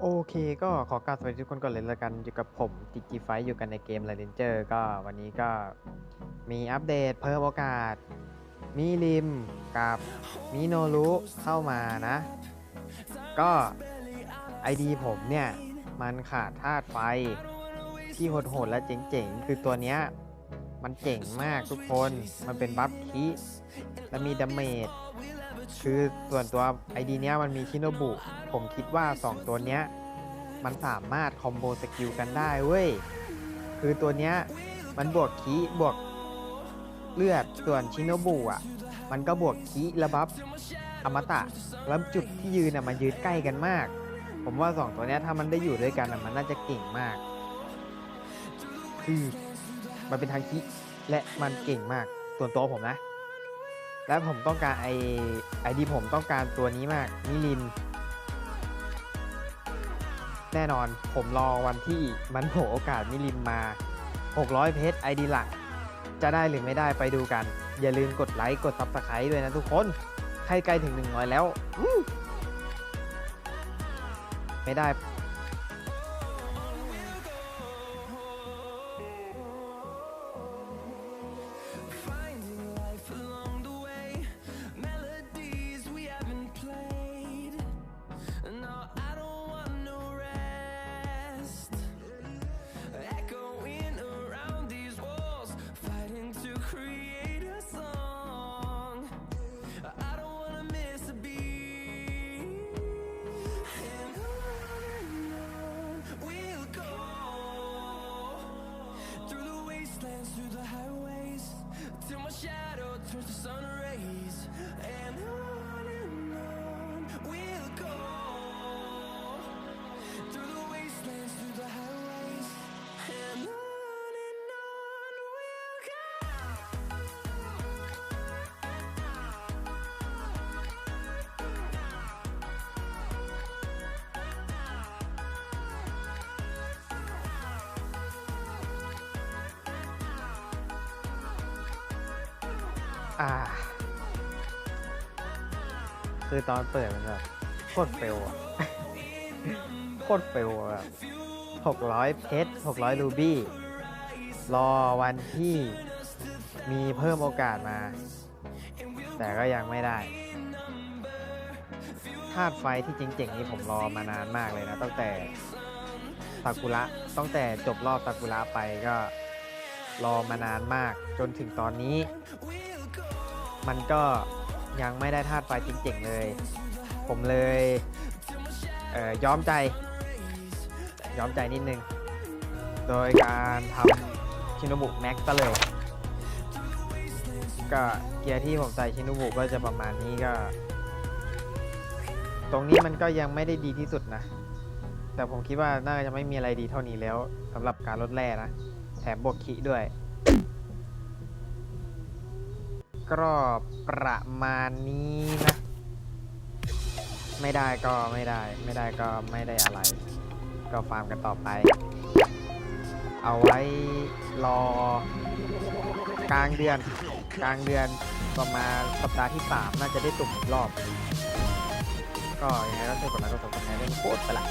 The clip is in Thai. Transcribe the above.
โอเค ก็ขอกราบสวัสดีทุกคนก่อนเลยละกันอยู่กับผมติจีไฟอยู่กันในเกม r ร d นเจอร์ก็วันนี้ก็มีอัปเดตเพิ่มโอกาส มีริมกับมิโนรุเข้ามานะ ก็ ID ผมเนี่ย มันขาดธาตุไฟ ที่โหดๆและเจ๋งๆ คือตัวเนี้ย มันเจ๋งมากทุกคนมันเป็นบัฟคีและมีดาเมจ คือส่วนตัว ID เนี้ยมันมีชิโนบุ ผมคิดว่า 2 ตัวเนี้ย มันสามารถคอมโบสกิลกันได้เว้ย คือตัวเนี้ยมันบวกคีบวกเลือดส่วนชิโนบุอะ มันก็บวกคีระบัฟอมตะแล้วจุดที่ยืนอะมันยืนใกล้กันมาก ผมว่า 2 ตัวเนี้ยถ้ามันได้อยู่ด้วยกันอะมันน่าจะเก่งมาก คือมันเป็นทางคิและมันเก่งมากส่วนตัวผมนะ และผมต้องการไอไอดีผมต้องการตัวนี้มาก มิลิน แน่นอนผมรอวันที่มันโผล่โอกาสมิลินมา 600 เพชรไอดีหลัก จะได้หรือไม่ได้ไปดูกัน อย่าลืมกดไลค์กดซับสไครต์ด้วยนะทุกคน ใครใกล้ถึง 100 แล้วอื้อไม่ได้ shadow turns to sun rays. And on and on we'll go อ่า คือตอนเปิดมันแบบโคตรเฟลอะโคตรเฟลอะแบบหกร้อยเพชรหกร้อยรูบี้ รอวันที่มีเพิ่มโอกาสมา แต่ก็ยังไม่ได้ธาตุไฟที่จริงๆนี่ผมรอมานานมากเลยนะ ตั้งแต่ซากุระตั้งแต่จบรอบซากุระไปก็ รอมานานมากจนถึงตอนนี้ มันก็ยังไม่ได้ธาตุไฟจริงๆเลย ผมเลยเอ่อยอมใจยอมใจนิดนึง โดยการทำชินบุแม็กซะเลยก็เกียร์ที่ผมใส่ชิน o บุก็จะประมาณนี้ก็ ตรงนี้มันก็ยังไม่ได้ดีที่สุดนะ แต่ผมคิดว่าน่าจะไม่มีอะไรดีเท่านี้แล้วสำหรับการลดแร่นะ มบวกขีด้วย ก็ประมาณนี้นะ ไม่ได้ก็ไม่ได้ ไม่ได้ก็ไม่ได้อะไร ก็ฟาร์มกันต่อไป เอาไว้รอกลางเดือน กลางเดือนประมาณสัปดาห์ที่ 3 น่าจะได้ตุ่มอีกรอบ ก็ยังไงก็ช่วยกดไลค์กดซับสไครต์เล่นโคตรไปละ